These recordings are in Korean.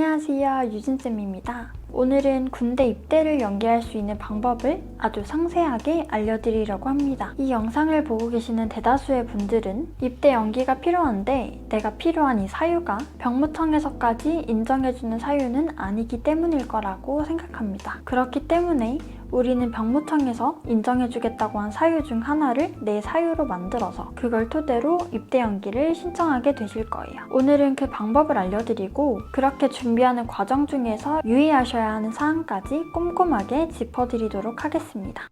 안녕하세요 유진쌤입니다. 오늘은 군대 입대를 연기할 수 있는 방법을 아주 상세하게 알려드리려고 합니다. 이 영상을 보고 계시는 대다수의 분들은 입대 연기가 필요한데 내가 필요한 이 사유가 병무청에서까지 인정해주는 사유는 아니기 때문일 거라고 생각합니다. 그렇기 때문에 우리는 병무청에서 인정해주겠다고 한 사유 중 하나를 내 사유로 만들어서 그걸 토대로 입대 연기를 신청하게 되실 거예요. 오늘은 그 방법을 알려드리고 그렇게 준비하는 과정 중에서 유의하셔야 하는 사항까지 꼼꼼하게 짚어드리도록 하겠습니다.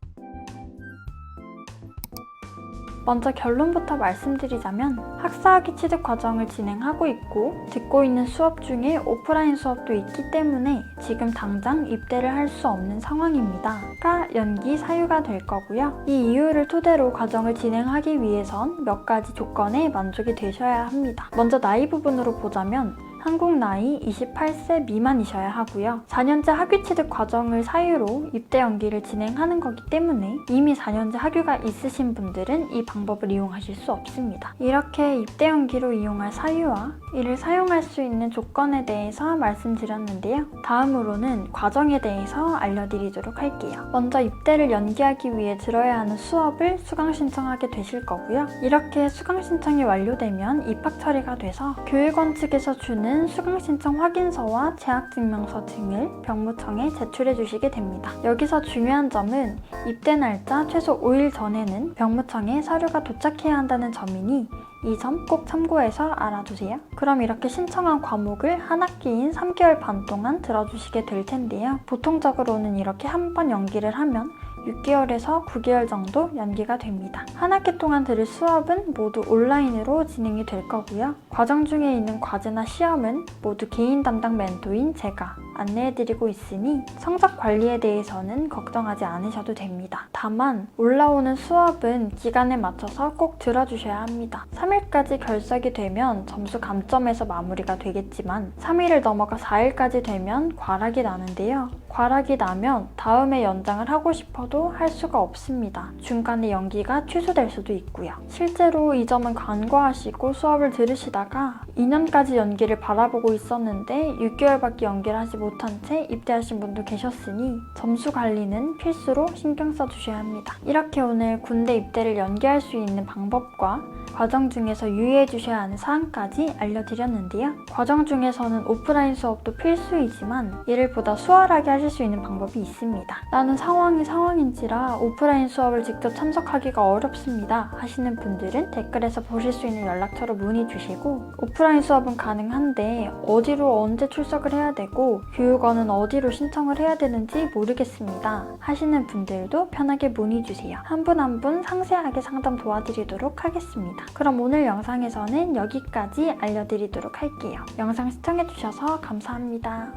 먼저 결론부터 말씀드리자면 학사학위 취득 과정을 진행하고 있고 듣고 있는 수업 중에 오프라인 수업도 있기 때문에 지금 당장 입대를 할 수 없는 상황입니다. 가 연기 사유가 될 거고요. 이 이유를 토대로 과정을 진행하기 위해선 몇 가지 조건에 만족이 되셔야 합니다. 먼저 나이 부분으로 보자면 한국 나이 28세 미만이셔야 하고요. 4년제 학위 취득 과정을 사유로 입대 연기를 진행하는 거기 때문에 이미 4년제 학위가 있으신 분들은 이 방법을 이용하실 수 없습니다. 이렇게 입대 연기로 이용할 사유와 이를 사용할 수 있는 조건에 대해서 말씀드렸는데요. 다음으로는 과정에 대해서 알려드리도록 할게요. 먼저 입대를 연기하기 위해 들어야 하는 수업을 수강 신청하게 되실 거고요. 이렇게 수강 신청이 완료되면 입학 처리가 돼서 교육원 측에서 주는 수강 신청 확인서와 재학증명서 등을 병무청에 제출해 주시게 됩니다. 여기서 중요한 점은 입대 날짜 최소 5일 전에는 병무청에 서류가 도착해야 한다는 점이니 이 점 꼭 참고해서 알아두세요. 그럼 이렇게 신청한 과목을 한 학기인 3개월 반 동안 들어주시게 될 텐데요. 보통적으로는 이렇게 한 번 연기를 하면 6개월에서 9개월 정도 연기가 됩니다. 한 학기 동안 들을 수업은 모두 온라인으로 진행이 될 거고요. 과정 중에 있는 과제나 시험은 모두 개인 담당 멘토인 제가 안내해드리고 있으니 성적 관리에 대해서는 걱정하지 않으셔도 됩니다. 다만 올라오는 수업은 기간에 맞춰서 꼭 들어주셔야 합니다. 3일까지 결석이 되면 점수 감점에서 마무리가 되겠지만 3일을 넘어가 4일까지 되면 과락이 나는데요. 과락이 나면 다음에 연장을 하고 싶어도 할 수가 없습니다. 중간에 연기가 취소될 수도 있고요. 실제로 이 점은 간과하시고 수업을 들으시다가 2년까지 연기를 바라보고 있었는데 6개월밖에 연기를 하지 못한 채 입대하신 분도 계셨으니 점수 관리는 필수로 신경 써주셔야 합니다. 이렇게 오늘 군대 입대를 연기할 수 있는 방법과 과정 중에서 유의해 주셔야 하는 사항까지 알려드렸는데요. 과정 중에서는 오프라인 수업도 필수이지만 이를 보다 수월하게 하실 수 있는 방법이 있습니다. 나는 상황이 상황인지라 오프라인 수업을 직접 참석하기가 어렵습니다 하시는 분들은 댓글에서 보실 수 있는 연락처로 문의 주시고 오프라인 수업은 가능한데 어디로 언제 출석을 해야 되고 교육원은 어디로 신청을 해야 되는지 모르겠습니다 하시는 분들도 편하게 문의 주세요. 한 분 한 분 상세하게 상담 도와드리도록 하겠습니다. 그럼 오늘 영상에서는 여기까지 알려드리도록 할게요. 영상 시청해주셔서 감사합니다.